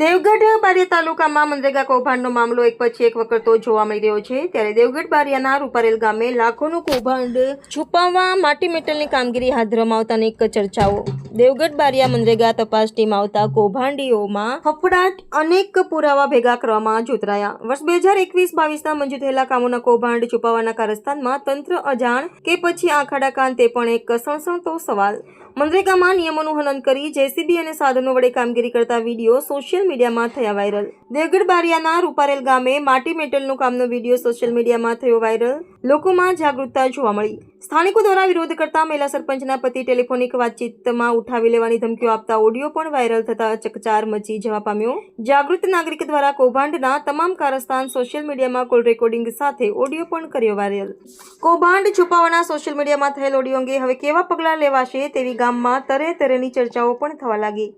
દેવગઢ બારિયા તાલુકામાં મનરેગા કૌભાંડનો મામલો એક પછી એક વકરતો જોવા મળી રહ્યો છે. ત્યારે દેવગઢ બારિયાના રૂપારેલ ગામે લાખોનું કૌભાંડ છુપાવવા માટી મેટલની કામગીરી હાથ ધરવામાં આવતા અનેક ચર્ચાઓ દેવગઢ બારિયા મનરેગા તપાસ ટીમ આવતા કૌભાંડીઓમાં ફફડાટ અનેક પુરાવા ભેગા કરવામાં જોતરાયા. વર્ષ બે હજાર એકવીસ બાવીસના મંજૂર થયેલા કામોના કૌભાંડ છુપાવવાના કારસ્તાનમાં તંત્ર અજાણ કે પછી આખાડા કાન તે પણ એક સણસણતો સવાલ. મનરેગામાં નિયમોનું હનન કરી જેસીબી અને સાધનો વડે કામગીરી કરતા વીડિયો સોશિયલ મીડિયામાં થયા વાયરલ. દેવગઢ બારિયાના રૂપારેલ ગામે માટી મેટલનું કામનો વીડિયો સોશિયલ મીડિયામાં થયો વાયરલ. લોકોમાં જાગૃતતા જોવા મળી. સ્થાનિકો દ્વારા વિરોધ કરતા મહિલા સરપંચના પતિ ટેલિફોનિક વાતચીતમાં ઉઠાવી લેવાની ધમકીઓ આપતા ઓડિયો પણ વાયરલ થતા ચકચાર મચી જવા પામ્યો. જાગૃત નાગરિક દ્વારા કૌભાંડના તમામ કારસ્તાન સોશિયલ મીડિયામાં કોલ રેકોર્ડિંગ સાથે ઓડિયો પણ કર્યો વાયરલ. કૌભાંડ છુપાવવાના સોશિયલ મીડિયામાં થયેલ ઓડિયો અંગે હવે કેવા પગલાં લેવાશે તેવી ગામમાં તરે તરેની ચર્ચાઓ પણ થવા લાગી.